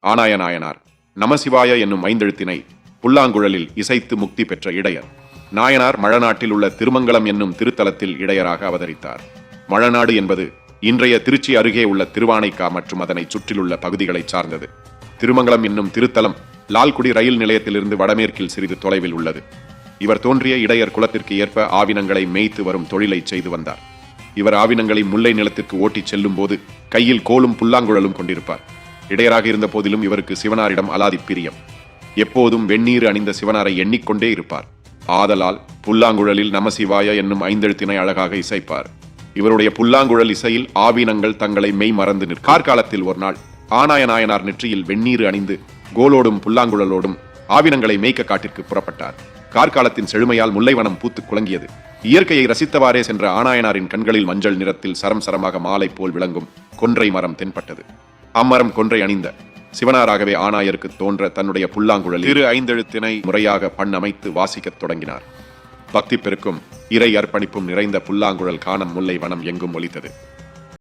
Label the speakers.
Speaker 1: ஆனாய நாயனார் நமசிவாய என்னும் ஐந்தெழுத்தினை புல்லாங்குழலில் இசைத்து முக்தி பெற்ற இடையர். நாயனார் மழநாட்டில் உள்ள திருமங்கலம் என்னும் திருத்தலத்தில் இடையராக அவதரித்தார். மழநாடு என்பது இன்றைய திருச்சி அருகே உள்ள திருவானைக்கா மற்றும் அதனை சுற்றிலுள்ள பகுதிகளைச் சார்ந்தது. திருமங்கலம் என்னும் திருத்தலம் லால்குடி ரயில் நிலையத்திலிருந்து வடமேற்கில் சிறிது தொலைவில் உள்ளது. இவர் தோன்றிய இடையர் குலத்திற்கு ஏற்ப ஆவினங்களை மேய்த்து வரும் தொழிலை செய்து வந்தார். இவர் ஆவினங்களை முல்லை நிலத்திற்கு ஓட்டிச் செல்லும் போது கையில் கோலும் புல்லாங்குழலும் கொண்டிருப்பார். இடையராக இருந்த போதிலும் இவருக்கு சிவனாரிடம் அலாதி பிரியம். எப்போதும் வெந்நீர் அணிந்த சிவனாரை எண்ணிக்கொண்டே இருப்பார். ஆதலால் புல்லாங்குழலில் நமசிவாய என்னும் ஐந்தெழுத்தினை அழகாக இசைப்பார். இவருடைய புல்லாங்குழல் இசையில் ஆவினங்கள் தங்களை மெய் மறந்து நிற்கார் கார்காலத்தில் ஒரு நாள் ஆனாய நாயனார் நெற்றியில் வெந்நீர் அணிந்து கோலோடும் புல்லாங்குழலோடும் ஆவினங்களை மேய்க்க காட்டிற்கு புறப்பட்டார். கார்காலத்தின் செழுமையால் முல்லைவனம் பூத்து குலங்கியது இயற்கையை ரசித்தவாறே சென்ற ஆனாயனாரின் கண்களில் மஞ்சள் நிறத்தில் சரம் சரமாக மாலை போல் விளங்கும் கொன்றை மரம் தென்பட்டது. அம்மரம் கொன்றை அணிந்த சிவனாராகவே ஆனாயருக்கு தோன்ற தன்னுடைய புல்லாங்குழல் திரு ஐந்தெழுத்தினை முறையாக பண்ணமைத்து வாசிக்கத் தொடங்கினார். பக்தி பெருக்கும் இறை அர்ப்பணிப்பும் நிறைந்த புல்லாங்குழல் காணம் முல்லை வனம் எங்கும் ஒலித்தது.